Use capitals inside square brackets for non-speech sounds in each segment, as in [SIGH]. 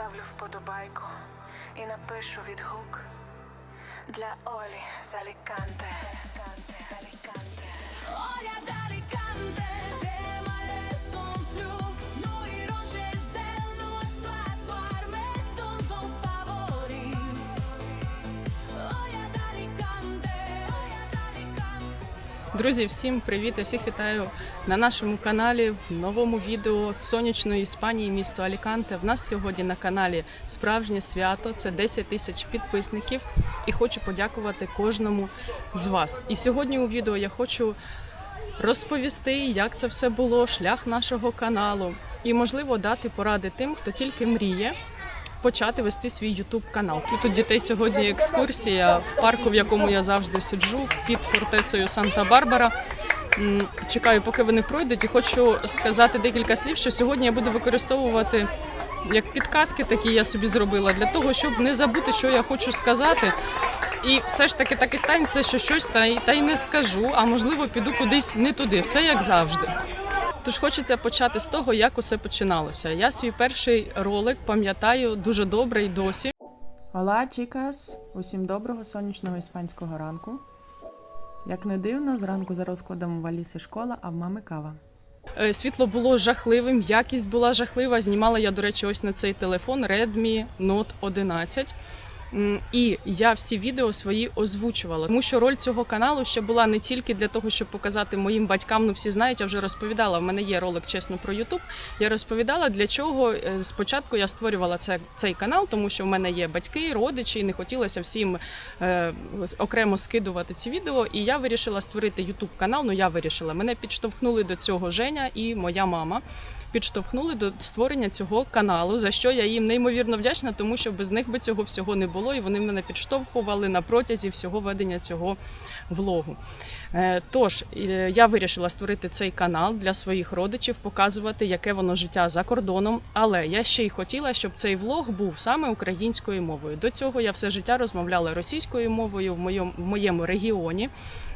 поставлю вподобайку і напишу відгук для Олі Заліканте. Аліканте. Друзі, всім привіт! Я всіх вітаю на нашому каналі в новому відео з сонячної Іспанії, місто Аліканте. В нас сьогодні на каналі справжнє свято. Це 10 тисяч підписників. І хочу подякувати кожному з вас. І сьогодні у відео я хочу розповісти, як це все було, шлях нашого каналу, і можливо дати поради тим, хто тільки мріє. Почати вести свій Ютуб канал. Тут у дітей сьогодні екскурсія в парку, в якому я завжди сиджу, під фортецею Санта-Барбара. Чекаю, поки вони пройдуть, і хочу сказати декілька слів, що сьогодні я буду використовувати як підказки, такі я собі зробила, для того, щоб не забути, що я хочу сказати. І все ж таки так і станеться, що щось та й, та й не скажу, а можливо піду кудись не туди. Все як завжди. Тож хочеться почати з того, як усе починалося. Я свій перший ролик пам'ятаю дуже добре і досі. Ола, чікас! Усім доброго сонячного іспанського ранку. Як не дивно, зранку за розкладом в Аліси школа, а в мами кава. Е, Світло було жахливим, якість була жахлива. Знімала я, до речі, ось на цей телефон Redmi Note 11. І я всі відео свої озвучувала, тому що роль цього каналу ще була не тільки для того, щоб показати моїм батькам. Ну всі знають, я вже розповідала. В мене є ролик чесно про Ютуб. Я розповідала для чого е, спочатку я створювала це, цей канал, тому що в мене є батьки, родичі, і не хотілося всім е, окремо скидувати ці відео. І я вирішила створити Ютуб канал. Ну я вирішила. Мене підштовхнули до цього Женя і моя мама. Підштовхнули до створення цього каналу, за що я їм неймовірно вдячна, тому що без них би цього всього не було, і вони мене підштовхували на протязі всього ведення цього влогу. Е, Тож е, я вирішила створити цей канал для своїх родичів, показувати, яке воно життя за кордоном. Але я ще й хотіла, щоб цей влог був саме українською мовою. До цього я все життя розмовляла російською мовою в моєму, в моєму регіоні.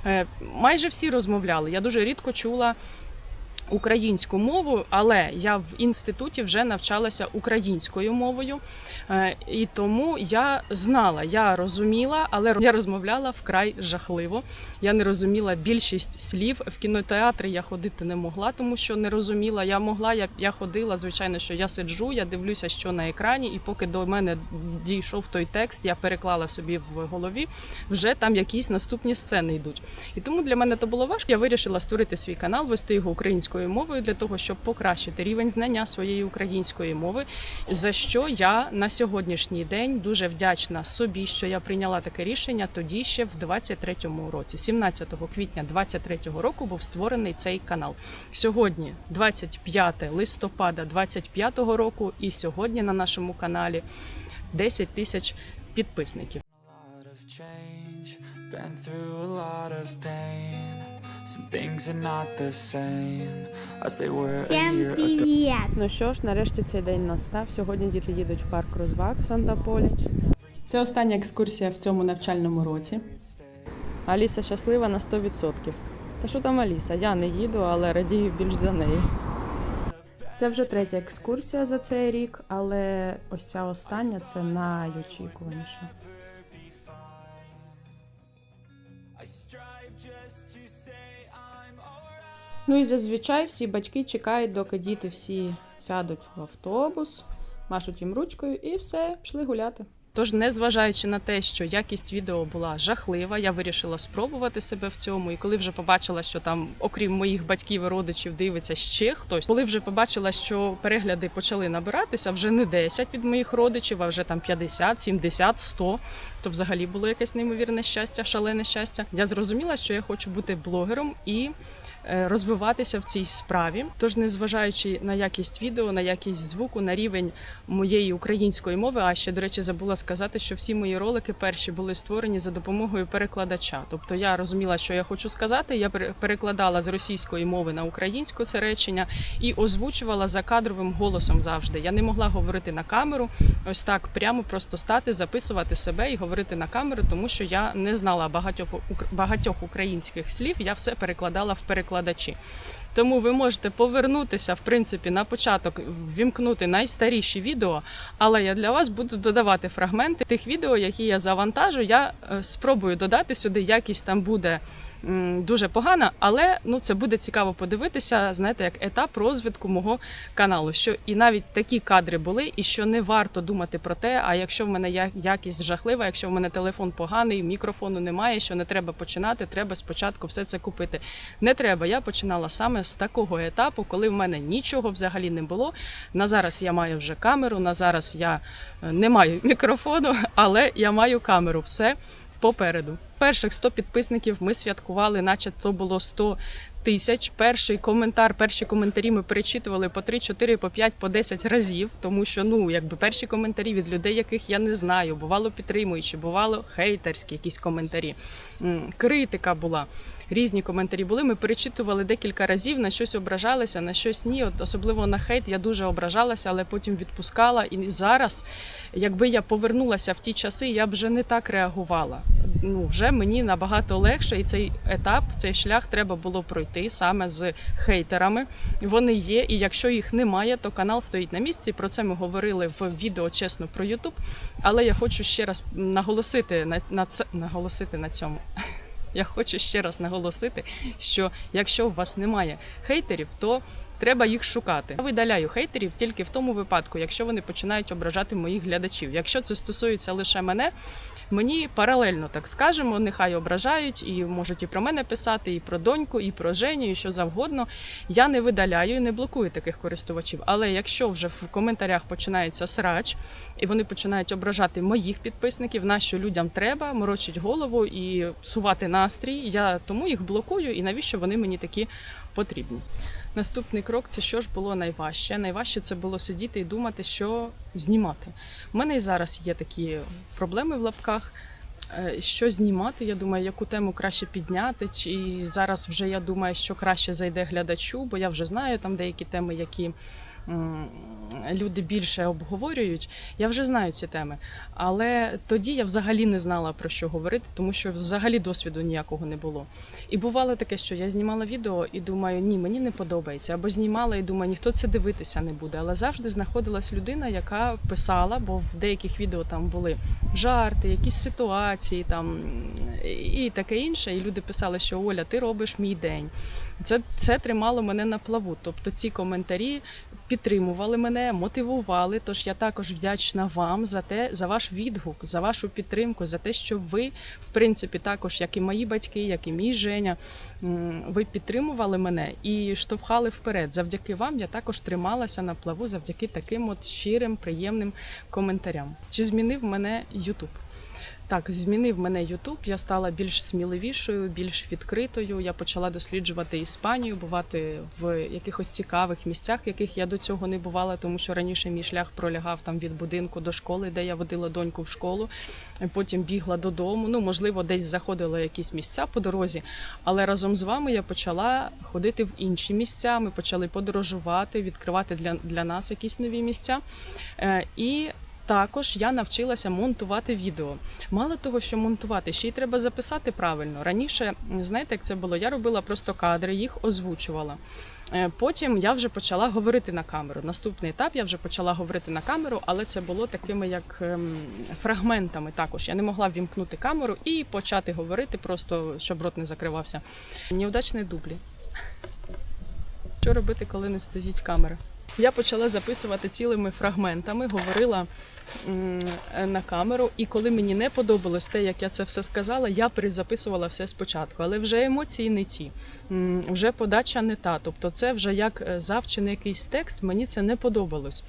Е, Майже всі розмовляли. Я дуже рідко чула. Українську мову, але я в інституті вже навчалася українською мовою, Е, і тому я знала, я розуміла, але я розмовляла вкрай жахливо. Я не розуміла більшість слів. В кінотеатри я ходити не могла, тому що не розуміла. Я могла, я, я ходила. Звичайно, що я сиджу, я дивлюся, що на екрані, і поки до мене дійшов той текст, я переклала собі в голові. Вже там якісь наступні сцени йдуть. І тому для мене то було важко. Я вирішила створити свій канал, вести його українською мовою для того, щоб покращити рівень знання своєї української мови. За що я на сьогоднішній день дуже вдячна собі, що я прийняла таке рішення тоді ще в 23-му році. 17 квітня 23-го року був створений цей канал. Сьогодні 25 листопада 25-го року, і сьогодні на нашому каналі 10 тисяч підписників. been through a lot of pain. Ago. привет! Ну що ж, нарешті цей день настав. Сьогодні діти їдуть в парк розваг в Санта-Полі. Це остання екскурсія в цьому навчальному році. Аліса щаслива на 100%. Та що там Аліса? Я не їду, але радію більш за неї. Це вже третя екскурсія за цей рік, але ось ця остання це найочікуваніша. Ну і зазвичай всі батьки чекають, доки діти всі сядуть в автобус, машуть їм ручкою і все, пішли гуляти. Тож, незважаючи на те, що якість відео була жахлива, я вирішила спробувати себе в цьому. І коли вже побачила, що там, окрім моїх батьків і родичів, дивиться ще хтось, коли вже побачила, що перегляди почали набиратися, вже не 10 від моїх родичів, а вже там 50, 70, 100, то взагалі було якесь неймовірне щастя, шалене щастя. Я зрозуміла, що я хочу бути блогером і розвиватися в цій справі. Тож, незважаючи на якість відео, на якість звуку, на рівень моєї української мови, а ще, до речі, забула сказати, що всі мої ролики перші були створені за допомогою перекладача. Тобто я розуміла, що я хочу сказати. Я пере- перекладала з російської мови на українську це речення і озвучувала за кадровим голосом завжди. Я не могла говорити на камеру, ось так прямо просто стати, записувати себе і говорити на камеру, тому що я не знала багатьох багатьох українських слів. Я все перекладала в перекладача. Викладачі. Тому ви можете повернутися, в принципі, на початок ввімкнути найстаріші відео, але я для вас буду додавати фрагменти тих відео, які я завантажу. Я е, спробую додати сюди. Якість там буде дуже погана, але ну це буде цікаво подивитися. Знаєте, як етап розвитку мого каналу. Що і навіть такі кадри були, і що не варто думати про те, а якщо в мене якість жахлива, якщо в мене телефон поганий, мікрофону немає, що не треба починати, треба спочатку все це купити. Не треба. Я починала саме з такого етапу, коли в мене нічого взагалі не було. На зараз я маю вже камеру, на зараз я е, не маю [LAUGHS] мікрофону, але я маю камеру. Все попереду. Перших 100 підписників ми святкували, наче то було 100 тисяч. Перший коментар, перші коментарі ми перечитували по 3, 4, по 5, по 10 разів, тому що ну якби перші коментарі від людей, яких я не знаю, бувало підтримуючі, бувало хейтерські якісь коментарі. Критика була. Різні коментарі були. Ми перечитували декілька разів, на щось ображалися, на щось ні. От особливо на хейт я дуже ображалася, але потім відпускала. І зараз, якби я повернулася в ті часи, я б вже не так реагувала. Ну вже мені набагато легше, і цей етап, цей шлях треба було пройти саме з хейтерами. Вони є, і якщо їх немає, то канал стоїть на місці. Про це ми говорили в відео чесно про Ютуб. Але я хочу ще раз наголосити на, на це наголосити на цьому. [LAUGHS] Я хочу ще раз наголосити, що якщо у вас немає хейтерів, то треба їх шукати. Я видаляю хейтерів тільки в тому випадку, якщо вони починають ображати моїх глядачів. Якщо це стосується лише мене, мені паралельно так скажемо, нехай ображають і можуть і про мене писати, і про доньку, і про Женю, і що завгодно. Я не видаляю і не блокую таких користувачів. Але якщо вже в коментарях починається срач, і вони починають ображати моїх підписників, на що людям треба, морочить голову і псувати настрій. Я тому їх блокую, і навіщо вони мені такі потрібні. Наступний крок це що ж було найважче. Найважче це було сидіти і думати, що знімати. У мене і зараз є такі проблеми в лапках. Е, Що знімати, я думаю, яку тему краще підняти. Чи зараз вже я думаю, що краще зайде глядачу, бо я вже знаю там деякі теми, які люди більше обговорюють. Я вже знаю ці теми. Але тоді я взагалі не знала про що говорити, тому що взагалі досвіду ніякого не було. І бувало таке, що я знімала відео і думаю, ні, мені не подобається. Або знімала і думаю, ніхто це дивитися не буде. Але завжди знаходилась людина, яка писала, бо в деяких відео там були жарти, якісь ситуації там і таке інше. І люди писали, що Оля, ти робиш мій день. Це, це тримало мене на плаву. Тобто ці коментарі підтримували мене, мотивували. Тож я також вдячна вам за те, за ваш відгук, за вашу підтримку, за те, що ви, в принципі, також, як і мої батьки, як і мій Женя, ви підтримували мене і штовхали вперед. Завдяки вам я також трималася на плаву завдяки таким от щирим, приємним коментарям. Чи змінив мене Ютуб? Так, змінив мене Ютуб. Я стала більш сміливішою, більш відкритою. Я почала досліджувати Іспанію, бувати в якихось цікавих місцях, в яких я до цього не бувала, тому що раніше мій шлях пролягав там від будинку до школи, де я водила доньку в школу. Потім бігла додому. Ну, можливо, десь заходила якісь місця по дорозі. Але разом з вами я почала ходити в інші місця. Ми почали подорожувати, відкривати для, для нас якісь нові місця. Е, і також я навчилася монтувати відео. Мало того, що монтувати, ще й треба записати правильно. Раніше, знаєте, як це було? Я робила просто кадри, їх озвучувала. Е, Потім я вже почала говорити на камеру. Наступний етап я вже почала говорити на камеру, але це було такими як ем, фрагментами. Також я не могла ввімкнути камеру і почати говорити, просто щоб рот не закривався. Неудачні дублі. Що робити, коли не стоїть камера? Я почала записувати цілими фрагментами, говорила на камеру, і коли мені не подобалось те, як я це все сказала, я перезаписувала все спочатку. Але вже емоції не ті, вже подача не та. Тобто, це вже як е, завчений якийсь текст, мені це не подобалось.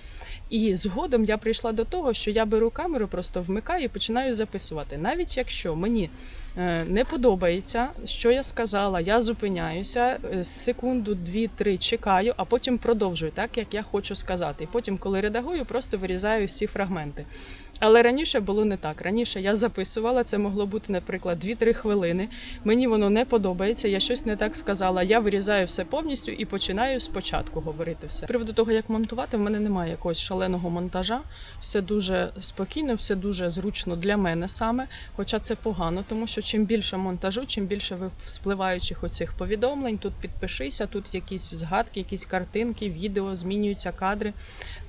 І згодом я прийшла до того, що я беру камеру, просто вмикаю і починаю записувати. Навіть якщо мені е, не подобається, що я сказала, я зупиняюся, е, секунду, дві, три чекаю, а потім продовжую так, як я хочу сказати. І потім, коли редагую, просто вирізаю всі фрагменти. Але раніше було не так. Раніше я записувала, це могло бути, наприклад, 2-3 хвилини. Мені воно не подобається, я щось не так сказала. Я вирізаю все повністю і починаю спочатку говорити все. З приводу того, як монтувати, в мене немає якогось шаленого монтажа. Все дуже спокійно, все дуже зручно для мене саме. Хоча це погано, тому що чим більше монтажу, чим більше ви спливаючих оцих повідомлень, тут підпишися, тут якісь згадки, якісь картинки, відео, змінюються кадри,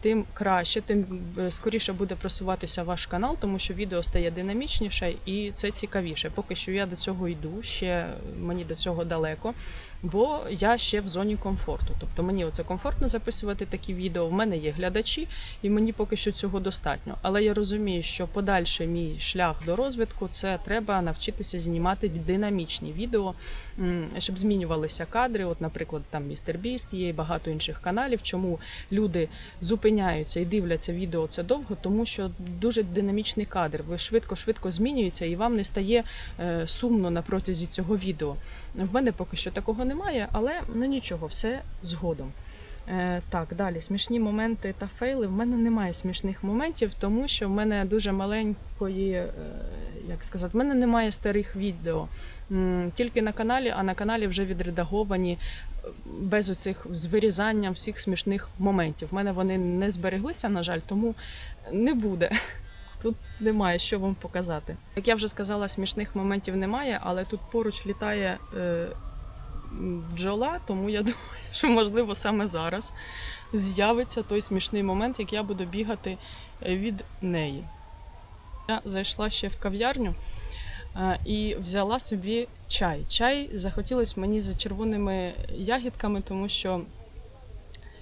тим краще, тим е, скоріше буде просуватися ваш канал, тому що відео стає динамічніше і це цікавіше. Поки що я до цього йду, ще мені до цього далеко, бо я ще в зоні комфорту. Тобто мені оце комфортно записувати такі відео. В мене є глядачі, і мені поки що цього достатньо. Але я розумію, що подальший мій шлях до розвитку це треба навчитися знімати динамічні відео, щоб змінювалися кадри. От, наприклад, там містер Біст є і багато інших каналів. Чому люди зупиняються і дивляться відео це довго, тому що дуже динамічний кадр. Ви швидко-швидко змінюється, і вам не стає е, сумно на протязі цього відео. В мене поки що такого немає, але ну нічого, все згодом. Е, так, далі смішні моменти та фейли. В мене немає смішних моментів, тому що в мене дуже маленької, е, як сказати, в мене немає старих відео. Тільки на каналі, а на каналі вже відредаговані е, без оцих з вирізанням всіх смішних моментів. В мене вони не збереглися, на жаль, тому не буде. [LAUGHS] Тут немає що вам показати. Як я вже сказала, смішних моментів немає, але тут поруч літає бджола, тому я [LAUGHS] думаю, що можливо саме зараз з'явиться той смішний момент, як я буду бігати від неї. Я зайшла ще в кав'ярню і взяла собі чай. Чай захотілося мені за червоними ягідками, тому що.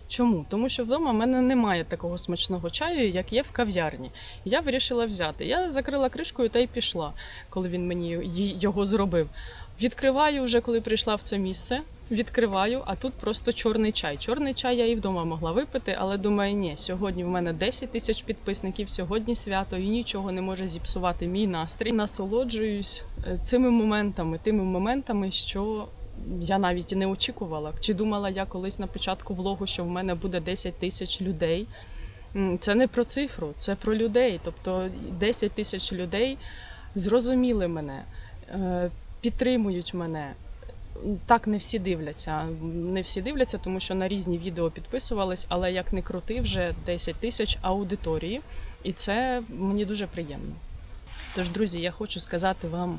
Чому? Тому що вдома в мене немає такого смачного чаю, як є в кав'ярні. Я вирішила взяти. Я закрила кришкою та й пішла, коли він мені його зробив. Відкриваю вже, коли прийшла в це місце. Відкриваю, а тут просто чорний чай. Чорний чай я і вдома могла випити, але думаю, ні, сьогодні в мене 10 тисяч підписників, сьогодні свято і нічого не може зіпсувати мій настрій. Насолоджуюсь е, цими моментами, тими моментами, що я навіть не очікувала. Чи думала я колись на початку влогу, що в мене буде 10 тисяч людей. Це не про цифру, це про людей. Тобто 10 тисяч людей зрозуміли мене, е, підтримують мене. Так не всі дивляться. Не всі дивляться, тому що на різні відео підписувались, але як не крути, вже 10 тисяч аудиторії, і це мені дуже приємно. Тож, друзі, я хочу сказати вам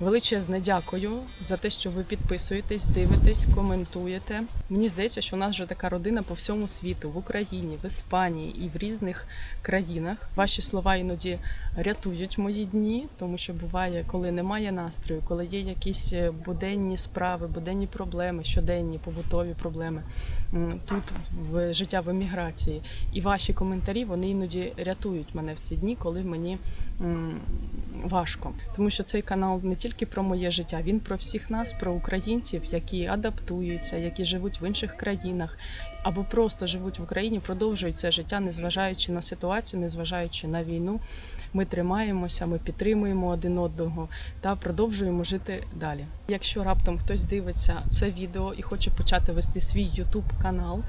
величезне дякую за те, що ви підписуєтесь, дивитесь, коментуєте. Мені здається, що у нас вже така родина по всьому світу, в Україні, в Іспанії і в різних країнах. Ваші слова іноді рятують мої дні, тому що буває, коли немає настрою, коли є якісь е, буденні справи, буденні проблеми, щоденні побутові проблеми тут в життя в еміграції. І ваші коментарі вони іноді рятують мене в ці дні, коли мені важко. Тому що цей канал не тільки про моє життя, він про всіх нас, про українців, які адаптуються, які живуть в інших країнах. Або просто живуть в Україні, продовжують це життя, незважаючи на ситуацію, незважаючи на війну. Ми тримаємося, ми підтримуємо один одного та продовжуємо жити далі. Якщо раптом хтось дивиться це відео і хоче почати вести свій YouTube канал,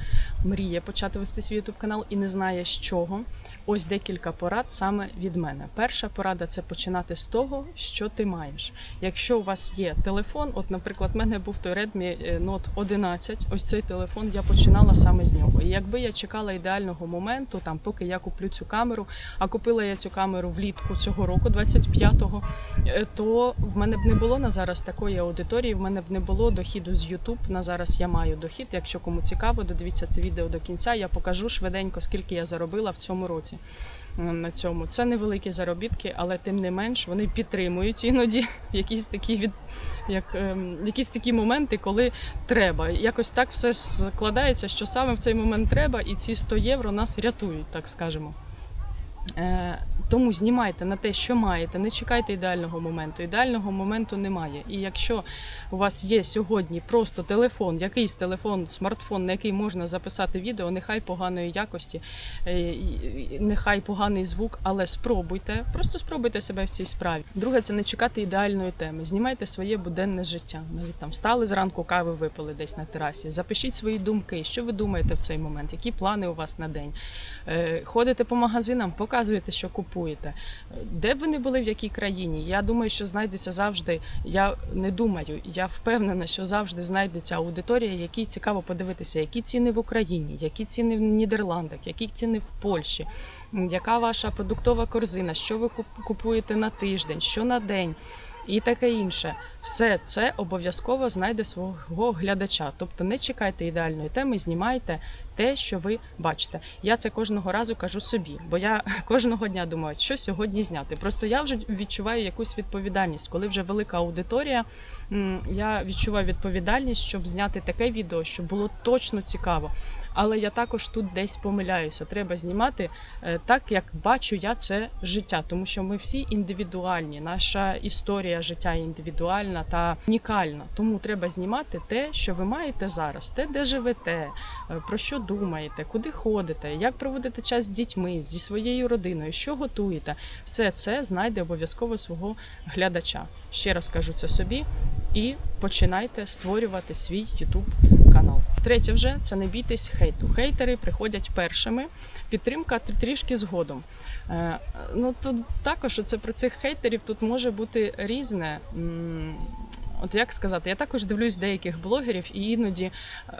мріє почати вести свій YouTube канал і не знає з чого. Ось декілька порад саме від мене. Перша порада це починати з того, що ти маєш. Якщо у вас є телефон, от, наприклад, в мене був той Redmi Note 11, ось цей телефон я починала саме з нього. І якби я чекала ідеального моменту, там поки я куплю цю камеру, а купила я цю камеру влітку цього року, 25-го, е, то в мене б не було на зараз такої аудиторії, в мене б не було дохіду з YouTube. На зараз я маю дохід. Якщо кому цікаво, додивіться це відео до кінця. Я покажу швиденько, скільки я заробила в цьому році. е, На цьому це невеликі заробітки, але тим не менш вони підтримують іноді [LAUGHS] якісь такі від як ем, якісь такі моменти, коли треба. Якось так все складається, що саме в цей момент треба, і ці 100 євро нас рятують, так скажемо. Е, тому знімайте на те, що маєте, не чекайте ідеального моменту. Ідеального моменту немає. І якщо у вас є сьогодні просто телефон, якийсь телефон, смартфон, на який можна записати відео, нехай поганої якості, е, нехай поганий звук, але спробуйте, просто спробуйте себе в цій справі. Друге, це не чекати ідеальної теми. Знімайте своє буденне життя. Навіть там встали зранку, кави випили десь на терасі. Запишіть свої думки, що ви думаєте в цей момент, які плани у вас на день. Е, Ходите по магазинам, показуєте, що купуєте. Де б ви не були в якій країні? Я думаю, що знайдуться завжди. Я не думаю, я впевнена, що завжди знайдеться аудиторія, якій цікаво подивитися, які ціни в Україні, які ціни в Нідерландах, які ціни в Польщі, яка ваша продуктова корзина, що ви купуєте на тиждень, що на день. І таке інше, все це обов'язково знайде свого глядача. Тобто не чекайте ідеальної теми, знімайте те, що ви бачите. Я це кожного разу кажу собі, бо я [LAUGHS] кожного дня думаю, що сьогодні зняти. Просто я вже відчуваю якусь відповідальність. Коли вже велика аудиторія, я відчуваю відповідальність, щоб зняти таке відео, щоб було точно цікаво. Але я також тут десь помиляюся. Треба знімати е, так, як бачу я це життя, тому що ми всі індивідуальні. Наша історія життя індивідуальна та унікальна. Тому треба знімати те, що ви маєте зараз, те, де живете, е, про що думаєте, куди ходите, як проводите час з дітьми, зі своєю родиною, що готуєте. Все це знайде обов'язково свого глядача. Ще раз кажу це собі і починайте створювати свій YouTube канал. Третє, вже це не бійтесь хейту. Хейтери приходять першими. Підтримка трішки згодом. Е, ну тут також це про цих хейтерів тут може бути різне. От як сказати, я також дивлюсь деяких блогерів, і іноді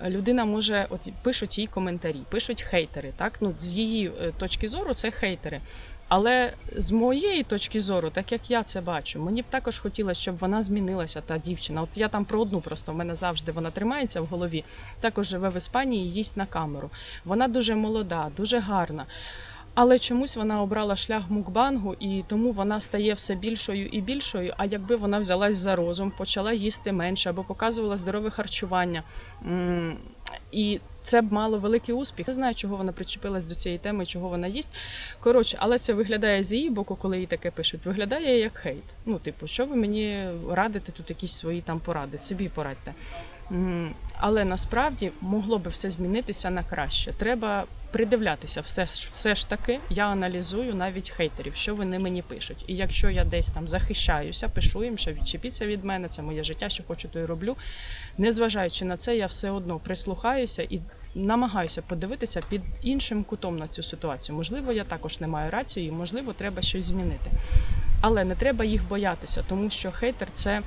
е, людина може, от пишуть їй коментарі, пишуть хейтери. Так, ну з її е, точки зору це хейтери. Але з моєї точки зору, так як я це бачу, мені б також хотілося, щоб вона змінилася, та дівчина. От я там про одну просто в мене завжди вона тримається в голові. Також живе в Іспанії, їсть на камеру. Вона дуже молода, дуже гарна. Але чомусь вона обрала шлях мукбангу, і тому вона стає все більшою і більшою. А якби вона взялась за розум, почала їсти менше або показувала здорове харчування. І це б мало великий успіх. Не знаю, чого вона причепилась до цієї теми, чого вона їсть. Коротше, але це виглядає з її боку, коли їй таке пишуть. Виглядає як хейт. Ну, типу, що ви мені радите тут якісь свої там поради? Собі порадьте. Але насправді могло би все змінитися на краще. Треба придивлятися все, ж- все ж таки. Я аналізую навіть хейтерів, що вони мені пишуть. І якщо я десь там захищаюся, пишу їм, що відчепіться від мене, це моє життя, що хочу, то й роблю. Незважаючи на це, я все одно прислухаюся і намагаюся подивитися під іншим кутом на цю ситуацію. Можливо, я також не маю рації, можливо, треба щось змінити. Але не треба їх боятися, тому що хейтер це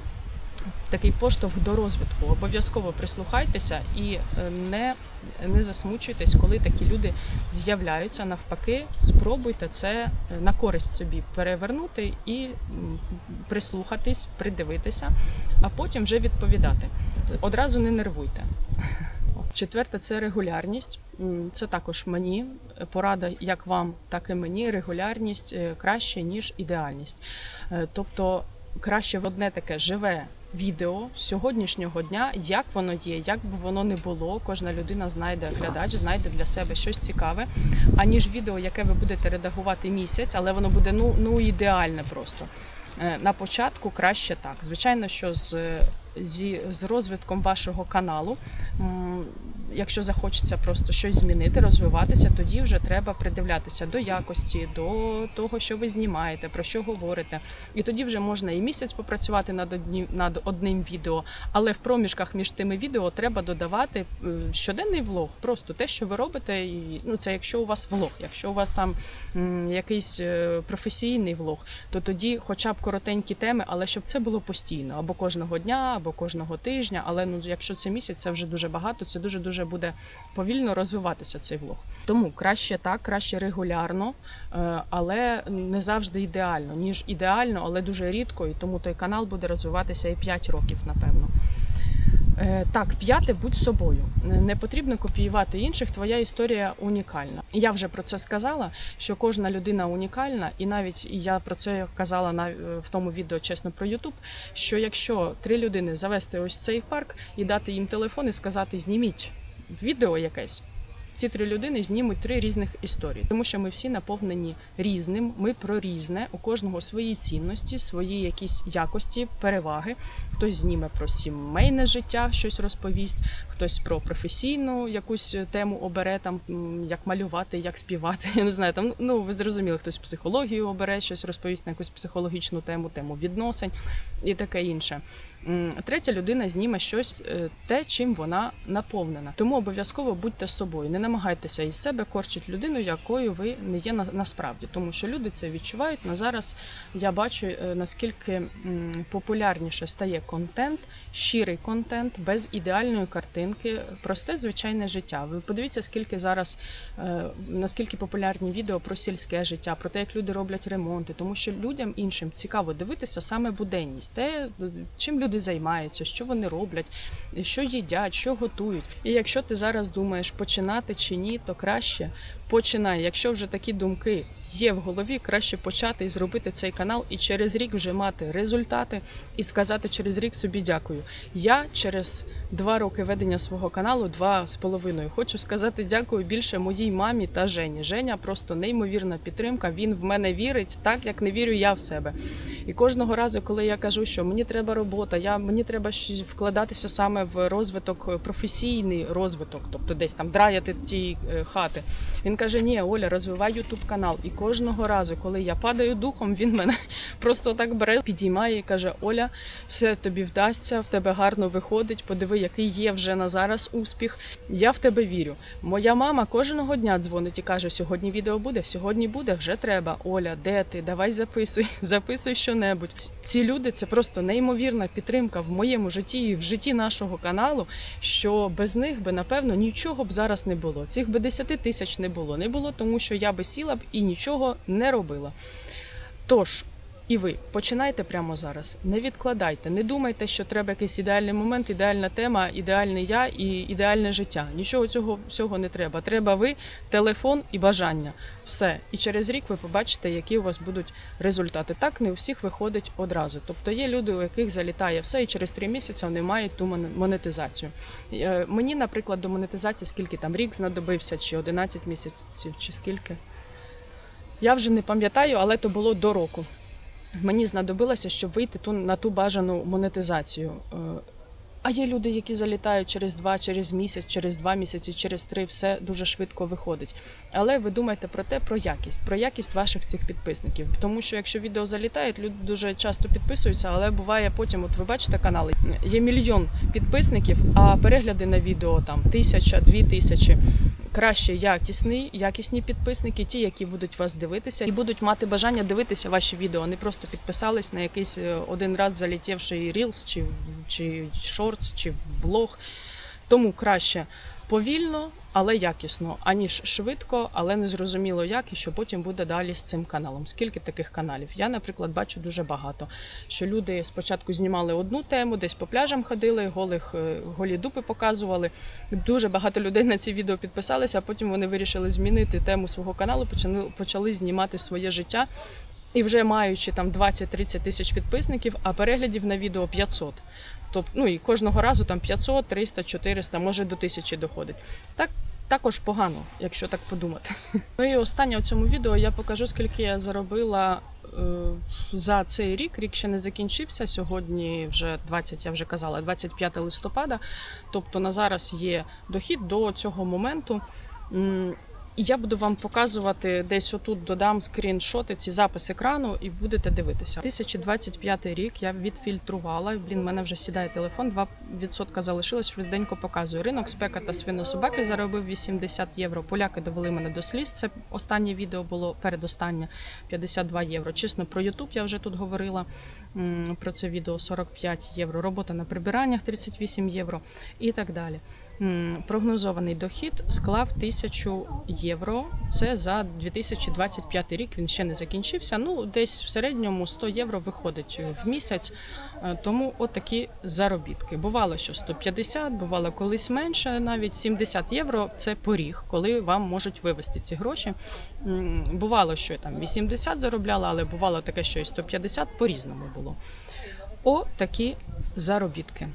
такий поштовх до розвитку. Обов'язково прислухайтеся і е, не, не засмучуйтесь, коли такі люди з'являються. Навпаки, спробуйте це е, на користь собі перевернути і прислухатись, придивитися, а потім вже відповідати. Одразу не нервуйте. [LAUGHS] Четверте це регулярність. Це також мені порада, як вам, так і мені. Регулярність е, краще ніж ідеальність. Е, Тобто краще в одне таке живе відео сьогоднішнього дня, як воно є, як би воно не було. Кожна людина знайде глядач, знайде для себе щось цікаве, аніж відео, яке ви будете редагувати місяць, але воно буде ну, ну ідеальне просто. Е, На початку краще так. Звичайно, що з, зі, з розвитком вашого каналу, якщо захочеться просто щось змінити, розвиватися, тоді вже треба придивлятися до якості, до того, що ви знімаєте, про що говорите. І тоді вже можна і місяць попрацювати над однім, над одним відео, але в проміжках між тими відео треба додавати е, щоденний влог, просто те, що ви робите. І, ну, це якщо у вас влог, якщо у вас там м, якийсь е, професійний влог, то тоді хоча б коротенькі теми, але щоб це було постійно, або кожного дня, або кожного тижня. Але ну, якщо це місяць, це вже дуже багато, це дуже дуже буде повільно розвиватися цей влог. Тому краще так, краще регулярно, е, але не завжди ідеально, ніж ідеально, але дуже рідко, і тому той канал буде розвиватися і 5 років, напевно. Е, Так, п'яте, будь собою. Не потрібно копіювати інших. Твоя історія унікальна. Я вже про це сказала, що кожна людина унікальна, і навіть я про це казала на в тому відео чесно про Ютуб. Що якщо три людини завести ось цей парк і дати їм телефон і сказати, зніміть відео якесь. ці три людини знімуть три різних історії, тому що ми всі наповнені різним. Ми про різне. У кожного свої цінності, свої якісь якості, переваги. Хтось зніме про сімейне життя, щось розповість, хтось про професійну якусь тему обере, там як малювати, як співати. [LAUGHS] Я не знаю, там ну ви зрозуміли, хтось психологію обере, щось розповість на якусь психологічну тему, тему відносин і таке інше. Третя людина зніме щось е, те, чим вона наповнена. Тому обов'язково будьте собою. Не намагайтеся із себе корчити людину, якою ви не є на, насправді, тому що люди це відчувають. На зараз я бачу е, наскільки популярніше стає контент, щирий контент без ідеальної картинки, просте звичайне життя. Ви подивіться, скільки зараз е, наскільки популярні відео про сільське життя, про те, як люди роблять ремонти, тому що людям іншим цікаво дивитися саме буденність, те, чим люди займаються, що вони роблять, що їдять, що готують. І якщо ти зараз думаєш, починати чи ні, то краще починай. Якщо вже такі думки є в голові, краще почати і зробити цей канал, і через рік вже мати результати і сказати через рік собі дякую. Я через два роки ведення свого каналу, два з половиною, хочу сказати дякую більше моїй мамі та Жені. Женя просто неймовірна підтримка. Він в мене вірить так, як не вірю я в себе. І кожного разу, коли я кажу, що мені треба робота, я мені треба вкладатися саме в розвиток, професійний розвиток, тобто десь там драяти ті е, хати. Він каже: Ні, Оля, розвивай Ютуб канал. І кожного разу, коли я падаю духом, він мене [LAUGHS] просто так бере, підіймає і каже: Оля, все тобі вдасться, в тебе гарно виходить. Подиви, який є вже на зараз успіх. Я в тебе вірю. Моя мама кожного дня дзвонить і каже: сьогодні відео буде, сьогодні буде, вже треба. Оля, де ти? Давай записуй, [LAUGHS] записуй щонебудь. Ці люди це просто неймовірна підтримка в моєму житті і в житті нашого каналу. Що без них би напевно нічого б зараз не було. Цих би 10 тисяч не було. Не було, тому що я би сіла б і нічого не робила. Тож. І ви починайте прямо зараз. Не відкладайте, не думайте, що треба якийсь ідеальний момент, ідеальна тема, ідеальний я і ідеальне життя. Нічого цього всього не треба. Треба ви, телефон і бажання. Все. І через рік ви побачите, які у вас будуть результати. Так не у всіх виходить одразу. Тобто є люди, у яких залітає все, і через три місяці вони мають ту моне- монетизацію. Е, Мені, наприклад, до монетизації скільки там рік знадобився, чи 11 місяців, чи скільки. Я вже не пам'ятаю, але то було до року. Мені знадобилося, щоб вийти ту на ту бажану монетизацію. А є люди, які залітають через два, через місяць, через два місяці, через три, все дуже швидко виходить. Але ви думайте про те, про якість, про якість ваших цих підписників. Тому що якщо відео залітають, люди дуже часто підписуються, але буває потім, от ви бачите канали, є мільйон підписників, а перегляди на відео там тисяча, дві тисячі. Краще якісний, якісні підписники, ті, які будуть вас дивитися і будуть мати бажання дивитися ваші відео, а не просто підписались на якийсь е, один раз залетівший Reels, чи, чи Shorts, чи влог. Тому краще повільно, але якісно, аніж швидко, але не зрозуміло як, і що потім буде далі з цим каналом. Скільки таких каналів? Я, наприклад, бачу дуже багато. Що люди спочатку знімали одну тему, десь по пляжам ходили, голих е, голі дупи показували. Дуже багато людей на ці відео підписалися, а потім вони вирішили змінити тему свого каналу, почали, почали знімати своє життя. І вже маючи там 20-30 тисяч підписників, а переглядів на відео 500. Тобто, ну і кожного разу там 500, 300, 400, може до тисячі доходить. Так також погано, якщо так подумати. [LAUGHS] Ну і останнє у цьому відео я покажу, скільки я заробила е, за цей рік. Рік ще не закінчився. Сьогодні вже 20, я вже казала, 25 листопада. Тобто на зараз є дохід до цього моменту. І я буду вам показувати десь отут додам скріншоти, ці запис екрану, і будете дивитися. 2025 рік я відфільтрувала. Блін, мене вже сідає телефон. 2% залишилось. Швиденько показую. Ринок спека та свинособаки заробив 80 євро. Поляки довели мене до сліз. Це останнє відео було передостаннє 52 євро. Чесно, про Ютуб я вже тут говорила. Про це відео 45 євро. Робота на прибираннях 38 євро і так далі. Прогнозований дохід склав 1000 євро. Це за 2025 рік. Він ще не закінчився. Ну, десь в середньому 100 євро виходить в місяць. Е, Тому от такі заробітки. Бувало, що 150, бувало колись менше, навіть 70 євро це поріг, коли вам можуть вивести ці гроші. Бувало, що там 80 заробляла, але бувало таке, що і 150 по-різному було. О, такі заробітки.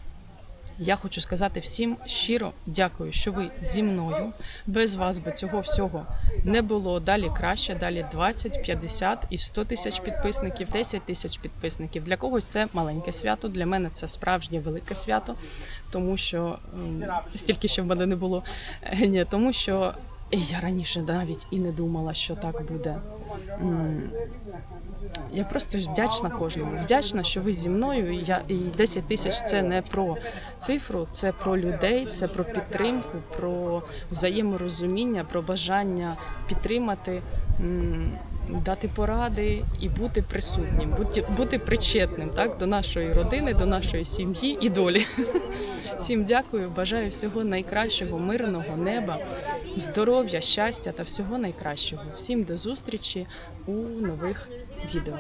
Я хочу сказати всім щиро дякую, що ви зі мною. Без вас би цього всього не було. Далі краще, далі 20, 50 і 100 тисяч підписників, 10 тисяч підписників. Для когось це маленьке свято. Для мене це справжнє велике свято, тому що ем, стільки ще в мене не було. Е, Ні, тому що я раніше навіть і не думала, що так буде. Я просто вдячна кожному. Вдячна, що ви зі мною. І Я і 10 тисяч це не про цифру, це про людей, це про підтримку, про взаєморозуміння, про бажання підтримати, дати поради і бути присутнім, бути, бути причетним так до нашої родини, до нашої сім'ї і долі. [LAUGHS] Всім дякую, бажаю всього найкращого, мирного неба, здоров'я, щастя та всього найкращого. Всім до зустрічі у нових відео.